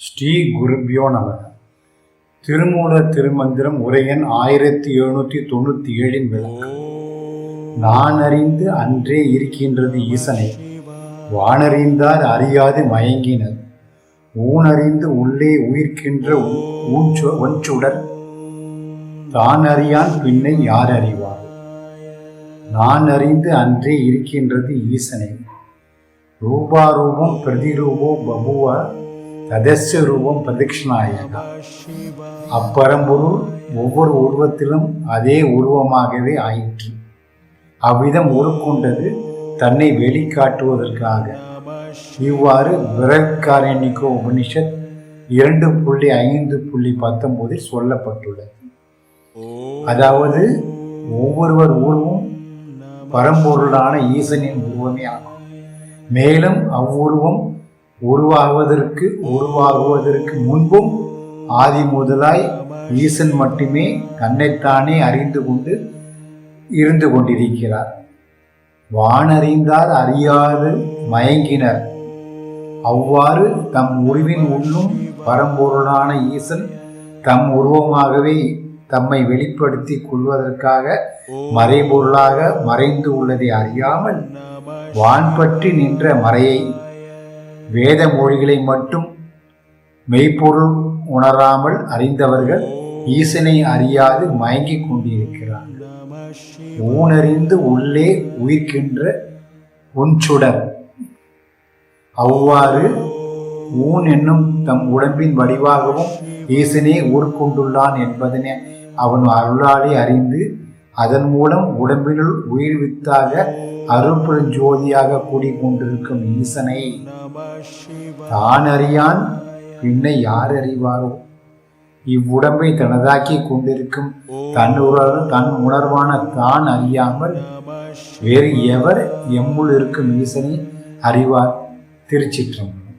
ஸ்ரீ குருபியோ நம திருமூல திருமந்திரம் உரையன் ஆயிரத்தி எழுநூற்றி தொண்ணூற்றி ஏழின் விளக்கம் நான் அறிந்து அன்றே இருக்கின்றது ஈசனை. வானறிந்தார் அறியாது மயங்கினர். ஊனறிந்து உள்ளே உயிர்க்கின்ற ஊஞ்சு- ஒன்றுடர் தான் அறியான் பின்னை யார் அறிவார்? நான் அறிந்து அன்றே இருக்கின்றது ஈசனை. ரூபாரூபம் பிரதிரூபோ பபுவ ததஸ்ய ரூபம் பிரதட்சிணாயகா அப்பரம்பொருள் ஒவ்வொரு உருவத்திலும் அதே உருவமாகவே ஆயிற்று. அவ்விதம் உருக்கொண்டது தன்னை வெளிக்காட்டுவதற்காக. இவ்வாறு விரக்காரண்யக்கோ உபனிஷத் இரண்டு புள்ளி ஐந்து புள்ளி பத்தொன்பதில் சொல்லப்பட்டுள்ளது. அதாவது ஒவ்வொருவர் உருவம் பரம்பொருளான ஈசனின் உருவமே ஆகும். மேலும் அவ்வுருவம் உருவாகுவதற்கு உருவாகுவதற்கு முன்பும் ஆதி முதலாய் ஈசன் மட்டுமே தன்னைத்தானே அறிந்து கொண்டு இருந்து கொண்டிருக்கிறார். வானறிந்தார் அறியாது மயங்கினர். அவ்வாறு தம் உருவின் உள்ளும் பரம்பொருளான ஈசன் தம் உருவமாகவே தம்மை வெளிப்படுத்தி கொள்வதற்காக மறைபொருளாக மறைந்து உள்ளதை அறியாமல் வான்பற்றி நின்ற மறையை வேத மொழிகளை மட்டும் மெய்ப்பொருள் உணராமல் அறிந்தவர்கள் ஈசனை அறியாது மயங்கிக் கொண்டிருக்கிறார்கள். ஊனறிந்து உள்ளே உயிர்க்கின்ற உன்சுடர். அவ்வாறு ஊன் என்னும் தம் உடம்பின் வடிவாகவும் ஈசனே ஊர்கொண்டுள்ளான் என்பதனை அவன் அருளாலே அறிந்து அதன் மூலம் உடம்பினுள் உயிர் வித்தாக அருள்பெரும் ஜோதியாக கூடிக்கொண்டிருக்கும் ஈசனை. தான் அறியான் பின்னை யார் அறிவாரோ? இவ்வுடம்பை தனதாக்கி கொண்டிருக்கும் தன் உணர் தன் உணர்வான தான் அறியாமல் வேறு எவர் எம்முள் இருக்கும் ஈசனை அறிவார். திருச்சிற்றம்பலம்.